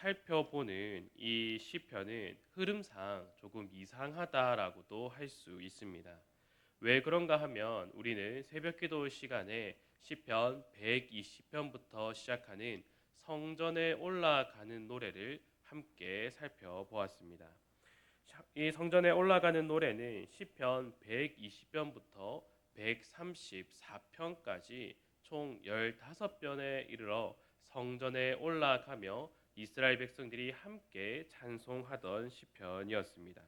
살펴보는 이 시편은 흐름상 조금 이상하다라고도 할 수 있습니다. 왜 그런가 하면 우리는 새벽기도 시간에 시편 120편부터 시작하는 성전에 올라가는 노래를 함께 살펴보았습니다. 이 성전에 올라가는 노래는 시편 120편부터 134편까지 총 15편에 이르러 성전에 올라가며 이스라엘 백성들이 함께 찬송하던 시편이었습니다.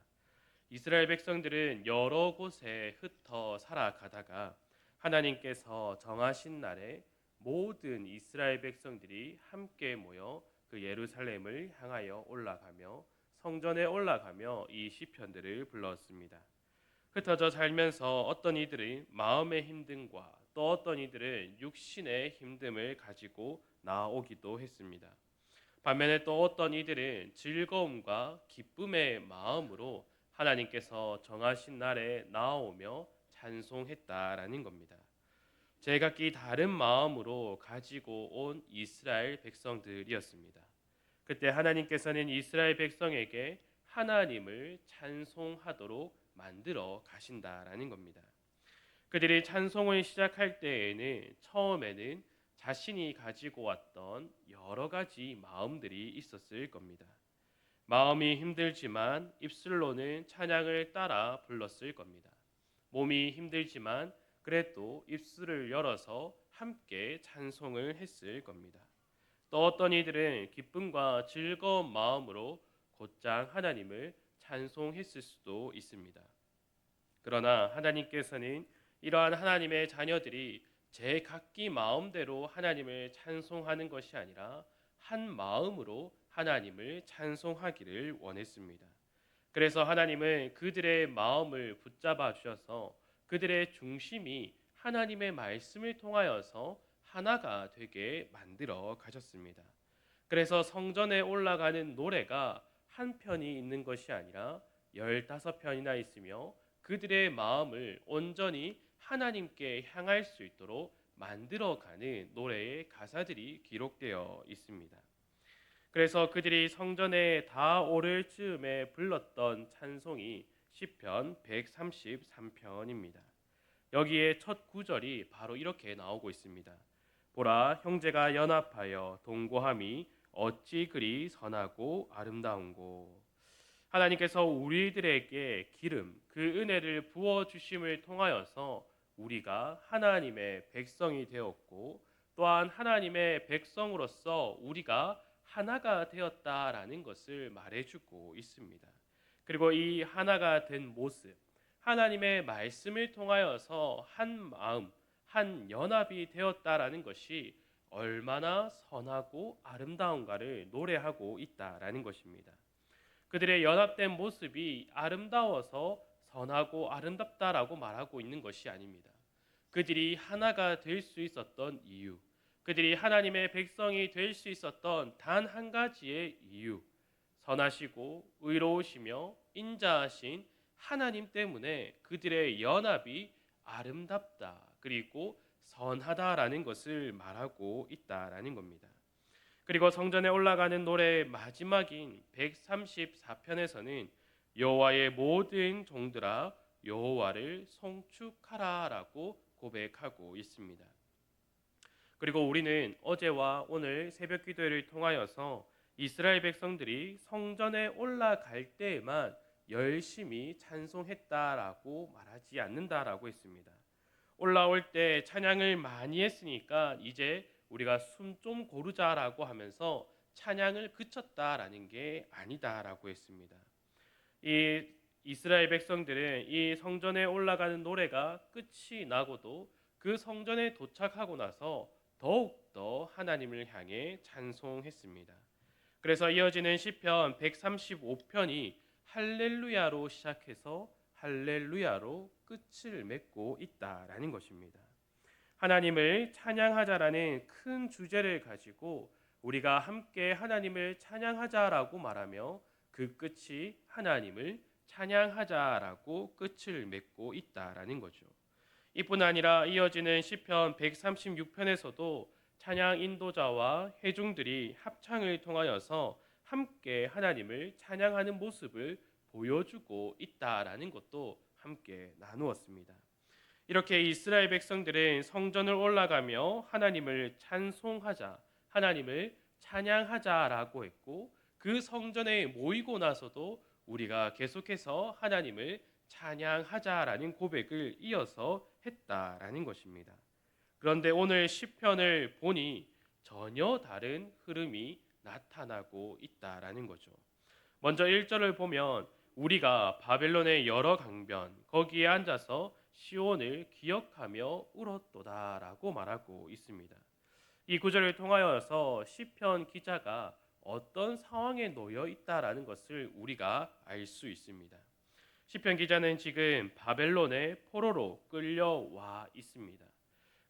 이스라엘 백성들은 여러 곳에 흩어 살아가다가 하나님께서 정하신 날에 모든 이스라엘 백성들이 함께 모여 그 예루살렘을 향하여 올라가며 성전에 올라가며 이 시편들을 불렀습니다. 흩어져 살면서 어떤 이들은 마음의 힘듦과 또 어떤 이들은 육신의 힘듦을 가지고 나오기도 했습니다. 반면에 또 어떤 이들은 즐거움과 기쁨의 마음으로 하나님께서 정하신 날에 나오며 찬송했다라는 겁니다. 제각기 다른 마음으로 가지고 온 이스라엘 백성들이었습니다. 그때 하나님께서는 이스라엘 백성에게 하나님을 찬송하도록 만들어 가신다라는 겁니다. 그들이 찬송을 시작할 때에는 처음에는 자신이 가지고 왔던 여러 가지 마음들이 있었을 겁니다. 마음이 힘들지만 입술로는 찬양을 따라 불렀을 겁니다. 몸이 힘들지만 그래도 입술을 열어서 함께 찬송을 했을 겁니다. 또 어떤 이들은 기쁨과 즐거운 마음으로 곧장 하나님을 찬송했을 수도 있습니다. 그러나 하나님께서는 이러한 하나님의 자녀들이 제 각기 마음대로 하나님을 찬송하는 것이 아니라 한 마음으로 하나님을 찬송하기를 원했습니다. 그래서 하나님은 그들의 마음을 붙잡아 주셔서 그들의 중심이 하나님의 말씀을 통하여서 하나가 되게 만들어 가셨습니다. 그래서 성전에 올라가는 노래가 한 편이 있는 것이 아니라 열다섯 편이나 있으며 그들의 마음을 온전히 하나님께 향할 수 있도록 만들어가는 노래의 가사들이 기록되어 있습니다. 그래서 그들이 성전에 다 오를 즈음에 불렀던 찬송이 시편 133편입니다. 여기에 첫 구절이 바로 이렇게 나오고 있습니다. 보라 형제가 연합하여 동거함이 어찌 그리 선하고 아름다운고 하나님께서 우리들에게 기름 그 은혜를 부어 주심을 통하여서 우리가 하나님의 백성이 되었고 또한 하나님의 백성으로서 우리가 하나가 되었다라는 것을 말해주고 있습니다. 그리고 이 하나가 된 모습, 하나님의 말씀을 통하여서 한 마음, 한 연합이 되었다라는 것이 얼마나 선하고 아름다운가를 노래하고 있다라는 것입니다. 그들의 연합된 모습이 아름다워서 선하고 아름답다라고 말하고 있는 것이 아닙니다. 그들이 하나가 될 수 있었던 이유, 그들이 하나님의 백성이 될 수 있었던 단 한 가지의 이유, 선하시고 의로우시며 인자하신 하나님 때문에 그들의 연합이 아름답다 그리고 선하다라는 것을 말하고 있다라는 겁니다. 그리고 성전에 올라가는 노래의 마지막인 134편에서는 여호와의 모든 종들아 여호와를 송축하라라고 고백하고 있습니다. 그리고 우리는 어제와 오늘 새벽 기도를 통하여서 이스라엘 백성들이 성전에 올라갈 때에만 열심히 찬송했다라고 말하지 않는다라고 했습니다. 올라올 때 찬양을 많이 했으니까 이제 우리가 숨 좀 고르자라고 하면서 찬양을 그쳤다라는 게 아니다라고 했습니다. 이 이스라엘 백성들은 이 성전에 올라가는 노래가 끝이 나고도 그 성전에 도착하고 나서 더욱 더 하나님을 향해 찬송했습니다. 그래서 이어지는 시편 135편이 할렐루야로 시작해서 할렐루야로 끝을 맺고 있다라는 것입니다. 하나님을 찬양하자라는 큰 주제를 가지고 우리가 함께 하나님을 찬양하자라고 말하며 그 끝이 하나님을 찬양하자라고 끝을 맺고 있다라는 거죠. 이뿐 아니라 이어지는 시편 136편에서도 찬양 인도자와 회중들이 합창을 통하여서 함께 하나님을 찬양하는 모습을 보여주고 있다라는 것도 함께 나누었습니다. 이렇게 이스라엘 백성들은 성전을 올라가며 하나님을 찬송하자, 하나님을 찬양하자라고 했고 그 성전에 모이고 나서도 우리가 계속해서 하나님을 찬양하자라는 고백을 이어서 했다라는 것입니다. 그런데 오늘 시편을 보니 전혀 다른 흐름이 나타나고 있다라는 거죠. 먼저 1절을 보면 우리가 바벨론의 여러 강변 거기에 앉아서 시온을 기억하며 울었도다라고 말하고 있습니다. 이 구절을 통하여서 시편 기자가 어떤 상황에 놓여 있다라는 것을 우리가 알 수 있습니다. 시편 기자는 지금 바벨론의 포로로 끌려와 있습니다.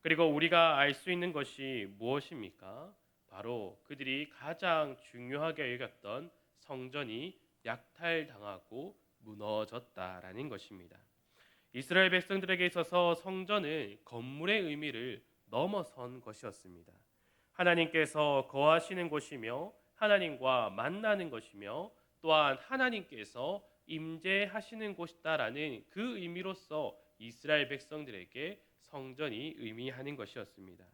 그리고 우리가 알 수 있는 것이 무엇입니까? 바로 그들이 가장 중요하게 여겼던 성전이 약탈당하고 무너졌다라는 것입니다. 이스라엘 백성들에게 있어서 성전은 건물의 의미를 넘어선 것이었습니다. 하나님께서 거하시는 곳이며 하나님과 만나는 것이며 또한 하나님께서 임재하시는 곳이다라는 그 의미로서 이스라엘 백성들에게 성전이 의미하는 것이었습니다.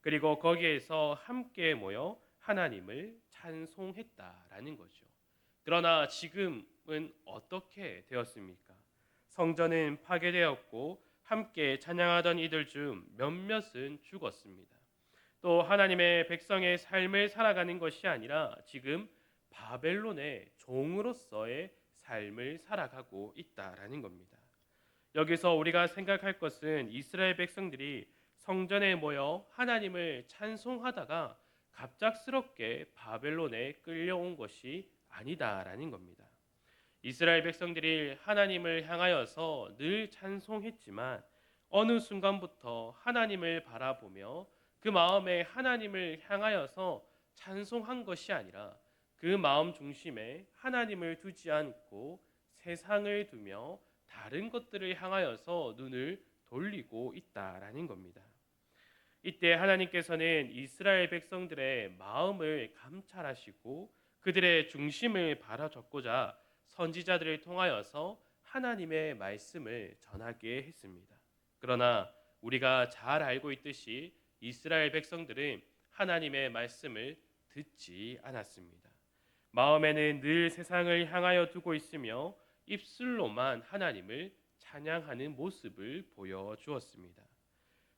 그리고 거기에서 함께 모여 하나님을 찬송했다라는 거죠. 그러나 지금은 어떻게 되었습니까? 성전은 파괴되었고 함께 찬양하던 이들 중 몇몇은 죽었습니다. 또 하나님의 백성의 삶을 살아가는 것이 아니라 지금 바벨론의 종으로서의 삶을 살아가고 있다라는 겁니다. 여기서 우리가 생각할 것은 이스라엘 백성들이 성전에 모여 하나님을 찬송하다가 갑작스럽게 바벨론에 끌려온 것이 아니다라는 겁니다. 이스라엘 백성들이 하나님을 향하여서 늘 찬송했지만 어느 순간부터 하나님을 바라보며 그 마음에 하나님을 향하여서 찬송한 것이 아니라 그 마음 중심에 하나님을 두지 않고 세상을 두며 다른 것들을 향하여서 눈을 돌리고 있다라는 겁니다. 이때 하나님께서는 이스라엘 백성들의 마음을 감찰하시고 그들의 중심을 바라줬고자 선지자들을 통하여서 하나님의 말씀을 전하게 했습니다. 그러나 우리가 잘 알고 있듯이 이스라엘 백성들은 하나님의 말씀을 듣지 않았습니다. 마음에는 늘 세상을 향하여 두고 있으며 입술로만 하나님을 찬양하는 모습을 보여주었습니다.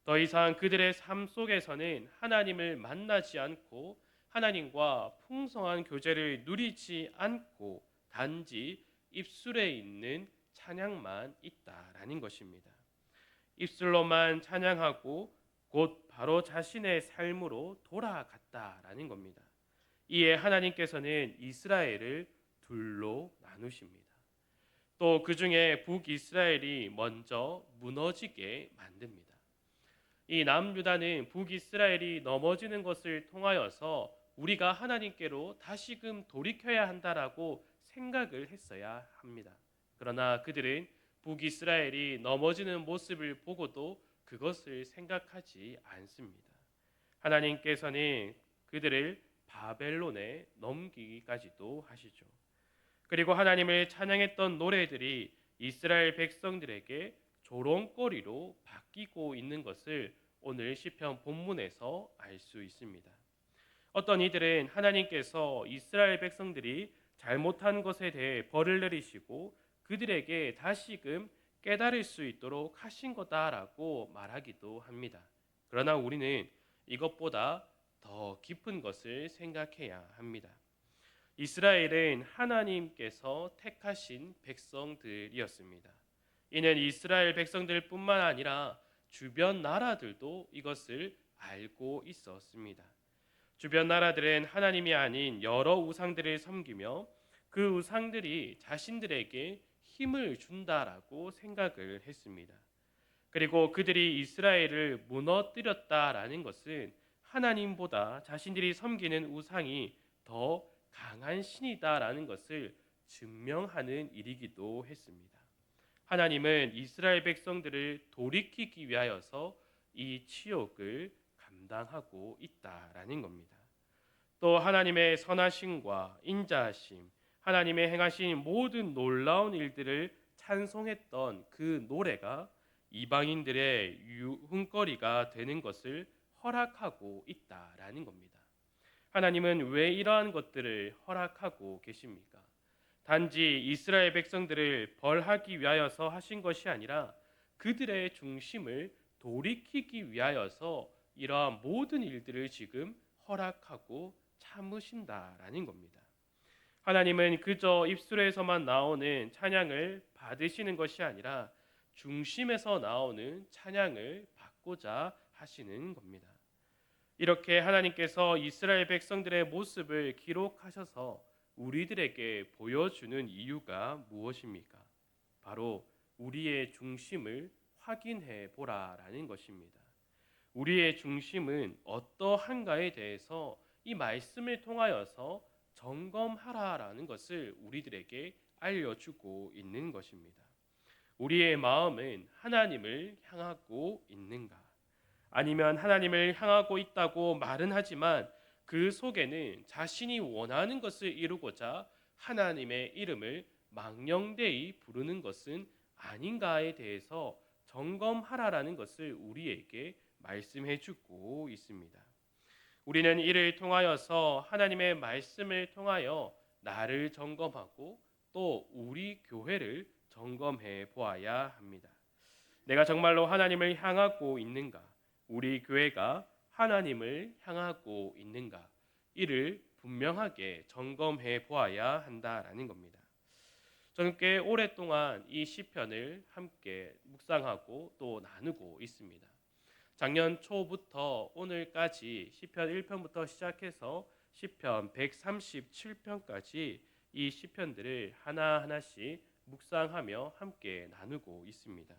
더 이상 그들의 삶 속에서는 하나님을 만나지 않고 하나님과 풍성한 교제를 누리지 않고 단지 입술에 있는 찬양만 있다라는 것입니다. 입술로만 찬양하고 곧 바로 자신의 삶으로 돌아갔다라는 겁니다. 이에 하나님께서는 이스라엘을 둘로 나누십니다. 또 그 중에 북이스라엘이 먼저 무너지게 만듭니다. 이 남유다는 북이스라엘이 넘어지는 것을 통하여서 우리가 하나님께로 다시금 돌이켜야 한다라고 생각을 했어야 합니다. 그러나 그들은 북이스라엘이 넘어지는 모습을 보고도 그것을 생각하지 않습니다. 하나님께서는 그들을 바벨론에 넘기기까지도 하시죠. 그리고 하나님을 찬양했던 노래들이 이스라엘 백성들에게 조롱거리로 바뀌고 있는 것을 오늘 시편 본문에서 알 수 있습니다. 어떤 이들은 하나님께서 이스라엘 백성들이 잘못한 것에 대해 벌을 내리시고 그들에게 다시금 깨달을 수 있도록 하신 거다라고 말하기도 합니다. 그러나 우리는 이것보다 더 깊은 것을 생각해야 합니다. 이스라엘은 하나님께서 택하신 백성들이었습니다. 이는 이스라엘 백성들뿐만 아니라 주변 나라들도 이것을 알고 있었습니다. 주변 나라들은 하나님이 아닌 여러 우상들을 섬기며 그 우상들이 자신들에게 힘을 준다라고 생각을 했습니다. 그리고 그들이 이스라엘을 무너뜨렸다라는 것은 하나님보다 자신들이 섬기는 우상이 더 강한 신이다라는 것을 증명하는 일이기도 했습니다. 하나님은 이스라엘 백성들을 돌이키기 위하여서 이 치욕을 감당하고 있다라는 겁니다. 또 하나님의 선하심과 인자하심, 하나님의 행하신 모든 놀라운 일들을 찬송했던 그 노래가 이방인들의 유흥거리가 되는 것을 허락하고 있다라는 겁니다. 하나님은 왜 이러한 것들을 허락하고 계십니까? 단지 이스라엘 백성들을 벌하기 위하여서 하신 것이 아니라 그들의 중심을 돌이키기 위하여서 이러한 모든 일들을 지금 허락하고 참으신다라는 겁니다. 하나님은 그저 입술에서만 나오는 찬양을 받으시는 것이 아니라 중심에서 나오는 찬양을 받고자 하시는 겁니다. 이렇게 하나님께서 이스라엘 백성들의 모습을 기록하셔서 우리들에게 보여주는 이유가 무엇입니까? 바로 우리의 중심을 확인해 보라라는 것입니다. 우리의 중심은 어떠한가에 대해서 이 말씀을 통하여서 점검하라라는 것을 우리들에게 알려주고 있는 것입니다. 우리의 마음은 하나님을 향하고 있는가? 아니면 하나님을 향하고 있다고 말은 하지만 그 속에는 자신이 원하는 것을 이루고자 하나님의 이름을 망령되이 부르는 것은 아닌가에 대해서 점검하라라는 것을 우리에게 말씀해 주고 있습니다. 우리는 이를 통하여서 하나님의 말씀을 통하여 나를 점검하고 또 우리 교회를 점검해 보아야 합니다. 내가 정말로 하나님을 향하고 있는가? 우리 교회가 하나님을 향하고 있는가? 이를 분명하게 점검해 보아야 한다라는 겁니다. 저는 꽤 오랫동안 이 시편을 함께 묵상하고 또 나누고 있습니다. 작년 초부터 오늘까지 시편 1편부터 시작해서 시편 137편까지 이 시편들을 하나하나씩 묵상하며 함께 나누고 있습니다.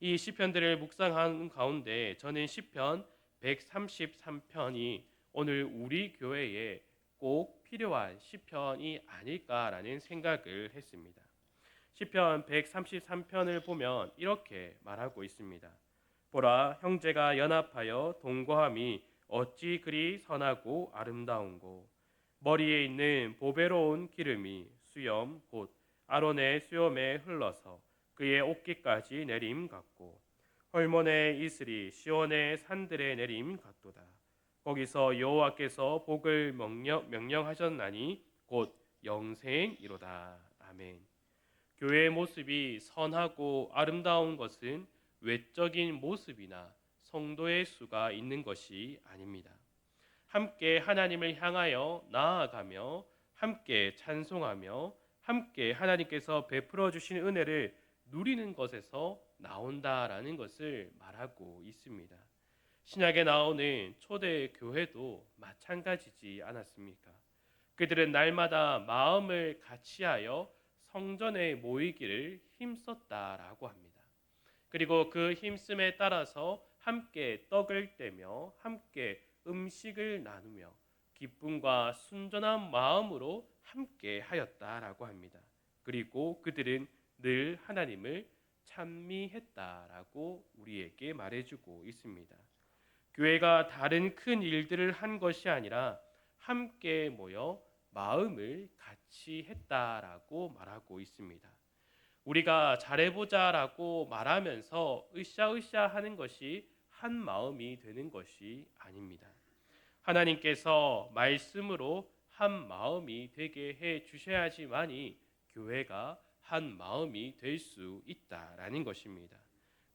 이 시편들을 묵상하는 가운데 저는 시편 133편이 오늘 우리 교회에 꼭 필요한 시편이 아닐까라는 생각을 했습니다. 시편 133편을 보면 이렇게 말하고 있습니다. 보라 형제가 연합하여 동거함이 어찌 그리 선하고 아름다운고 머리에 있는 보배로운 기름이 수염 곧 아론의 수염에 흘러서 그의 옷깃까지 내림 같고 헐몬의 이슬이 시온의 산들에 내림 같도다. 거기서 여호와께서 복을 명령, 명령하셨나니 곧 영생이로다. 아멘. 교회의 모습이 선하고 아름다운 것은 외적인 모습이나 성도의 수가 있는 것이 아닙니다. 함께 하나님을 향하여 나아가며 함께 찬송하며 함께 하나님께서 베풀어 주신 은혜를 누리는 것에서 나온다라는 것을 말하고 있습니다. 신약에 나오는 초대 교회도 마찬가지지 않았습니까? 그들은 날마다 마음을 같이하여 성전에 모이기를 힘썼다라고 합니다. 그리고 그 힘씀에 따라서 함께 떡을 떼며 함께 음식을 나누며 기쁨과 순전한 마음으로 함께 하였다라고 합니다. 그리고 그들은 늘 하나님을 찬미했다라고 우리에게 말해주고 있습니다. 교회가 다른 큰 일들을 한 것이 아니라 함께 모여 마음을 같이 했다라고 말하고 있습니다. 우리가 잘해보자라고 말하면서 으쌰으쌰 하는 것이 한 마음이 되는 것이 아닙니다. 하나님께서 말씀으로 한 마음이 되게 해 주셔야지만이 교회가 한 마음이 될 수 있다라는 것입니다.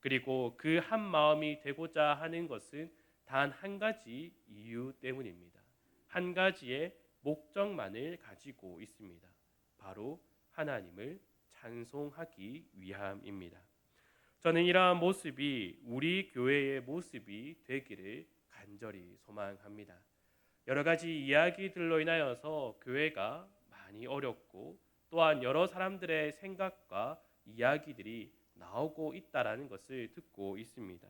그리고 그 한 마음이 되고자 하는 것은 단 한 가지 이유 때문입니다. 한 가지의 목적만을 가지고 있습니다. 바로 하나님을 찬송하기 위함입니다. 저는 이러한 모습이 우리 교회의 모습이 되기를 간절히 소망합니다. 여러 가지 이야기들로 인하여서 교회가 많이 어렵고 또한 여러 사람들의 생각과 이야기들이 나오고 있다라는 것을 듣고 있습니다.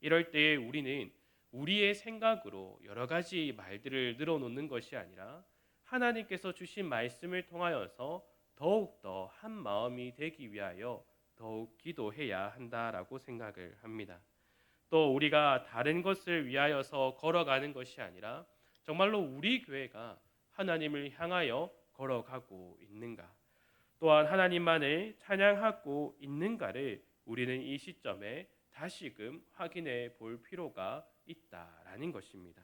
이럴 때 우리는 우리의 생각으로 여러 가지 말들을 늘어놓는 것이 아니라 하나님께서 주신 말씀을 통하여서 더욱더 한 마음이 되기 위하여 더욱 기도해야 한다라고 생각을 합니다. 또 우리가 다른 것을 위하여서 걸어가는 것이 아니라 정말로 우리 교회가 하나님을 향하여 걸어가고 있는가? 또한 하나님만을 찬양하고 있는가를 우리는 이 시점에 다시금 확인해 볼 필요가 있다라는 것입니다.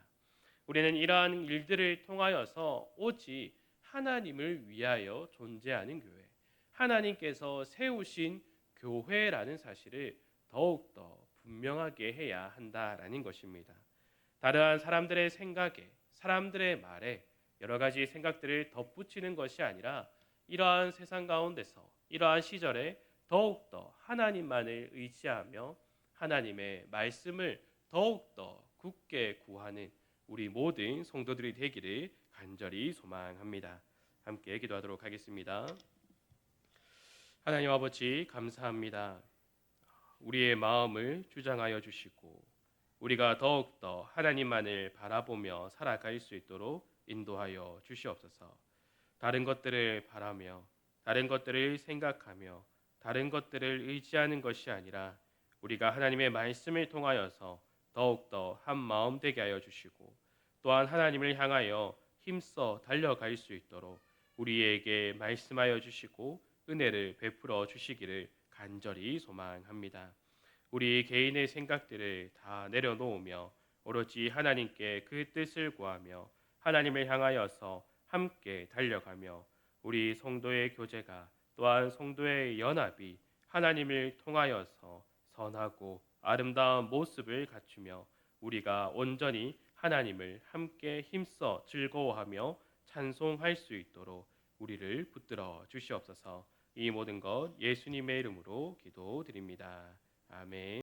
우리는 이러한 일들을 통하여서 오직 하나님을 위하여 존재하는 교회, 하나님께서 세우신 교회라는 사실을 더욱더 분명하게 해야 한다라는 것입니다. 다른 사람들의 생각에, 사람들의 말에 여러 가지 생각들을 덧붙이는 것이 아니라 이러한 세상 가운데서 이러한 시절에 더욱더 하나님만을 의지하며 하나님의 말씀을 더욱더 굳게 구하는 우리 모든 성도들이 되기를 간절히 소망합니다. 함께 기도하도록 하겠습니다. 하나님 아버지 감사합니다. 우리의 마음을 주장하여 주시고 우리가 더욱더 하나님만을 바라보며 살아갈 수 있도록 인도하여 주시옵소서. 다른 것들을 바라며 다른 것들을 생각하며 다른 것들을 의지하는 것이 아니라 우리가 하나님의 말씀을 통하여서 더욱더 한 마음 되게 하여 주시고 또한 하나님을 향하여 힘써 달려갈 수 있도록 우리에게 말씀하여 주시고 은혜를 베풀어 주시기를 간절히 소망합니다. 우리 개인의 생각들을 다 내려놓으며 오로지 하나님께 그 뜻을 구하며 하나님을 향하여서 함께 달려가며 우리 성도의 교제가 또한 성도의 연합이 하나님을 통하여서 선하고 아름다운 모습을 갖추며 우리가 온전히 하나님을 함께 힘써 즐거워하며 찬송할 수 있도록 우리를 붙들어 주시옵소서. 이 모든 것 예수님의 이름으로 기도드립니다. 아멘.